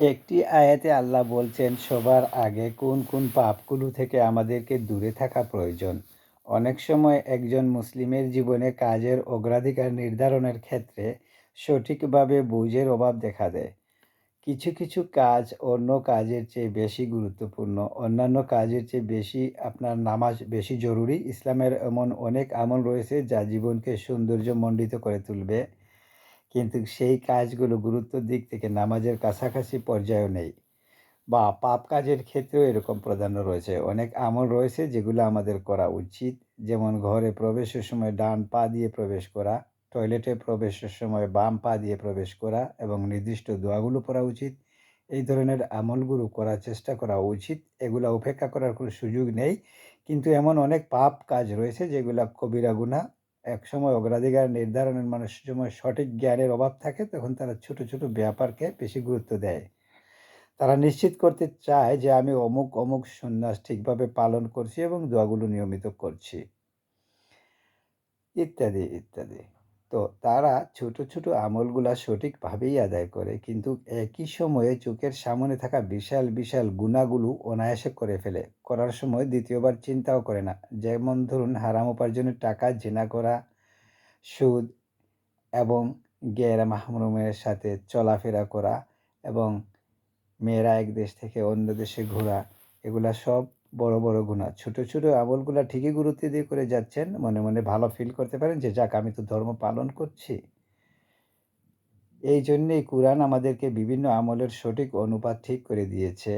একটি আয়াতে আল্লাহ বলছেন, সবার আগে কোন কোন পাপগুলো থেকে আমাদেরকে দূরে থাকা প্রয়োজন? অনেক সময় একজন মুসলিমের জীবনে কাজের অগ্রাধিকার নির্ধারণের ক্ষেত্রে সঠিকভাবে বুঝের অভাব দেখা দেয়। কিছু কিছু কাজ অন্য কাজের চেয়ে বেশি গুরুত্বপূর্ণ, অন্যান্য কাজের চেয়ে বেশি আপনার নামাজ বেশি জরুরি। ইসলামের এমন অনেক আমল রয়েছে যা জীবনকে সৌন্দর্যমণ্ডিত করে তুলবে। কিন্তু সেই কাজগুলো গুরুত্বর দিক থেকে নামাজের কাছাকাছি পর্যায়েও নেই বা পাপ কাজের ক্ষেত্রেও এরকম প্রাধান্য রয়েছে। অনেক আমল রয়েছে যেগুলো আমাদের করা উচিত। যেমন ঘরে প্রবেশের সময় ডান পা দিয়ে প্রবেশ করা, টয়লেটে প্রবেশের সময় বাম পা দিয়ে প্রবেশ করা এবং নির্দিষ্ট দোয়াগুলো পড়া উচিত। এই ধরনের আমলগুলো করার চেষ্টা করা উচিত। এগুলো উপেক্ষা করার কোনো সুযোগ নেই। কিন্তু এমন অনেক পাপ কাজ রয়েছে যেগুলো কবিরা গুণা এক সময় অগ্রাধিকার নির্ধারণের মানে সময় সঠিক জ্ঞানের অভাব থাকে, তখন তারা ছোট ছোট ব্যাপারকে বেশি গুরুত্ব দেয়। তারা নিশ্চিত করতে চায় যে আমি অমুক অমুক সন্ন্যাস ঠিকভাবে পালন করছি এবং দোয়াগুলো নিয়মিত করছি। ইত্যাদি ইত্যাদি। তো তারা ছোট ছোট আমলগুলা সঠিকভাবেই আদায় করে। কিন্তু একই সময়ে চোখের সামনে থাকা বিশাল বিশাল গুণাগুলো অনায়াসে করে ফেলে। করার সময় দ্বিতীয়বার চিন্তাও করে না। যেমন ধরুন, হারাম উপার্জনের টাকা, জেনা করা, সুদ এবং গেরা মাহরুমের সাথে চলাফেরা করা এবং মেয়েরা এক দেশ থেকে অন্য দেশে ঘোরা, এগুলা সব বড় বড় গুণা। ছোট ছোট আমলগুলা ঠিকই গুরুত্ব দিয়ে করে যাচ্ছেন, মনে মনে ভালো ফিল করতে পারেন যে, যাক, আমি তো ধর্ম পালন করছি। এই জন্যেই কোরআন আমাদেরকে বিভিন্ন আমলের সঠিক অনুপাত ঠিক করে দিয়েছে।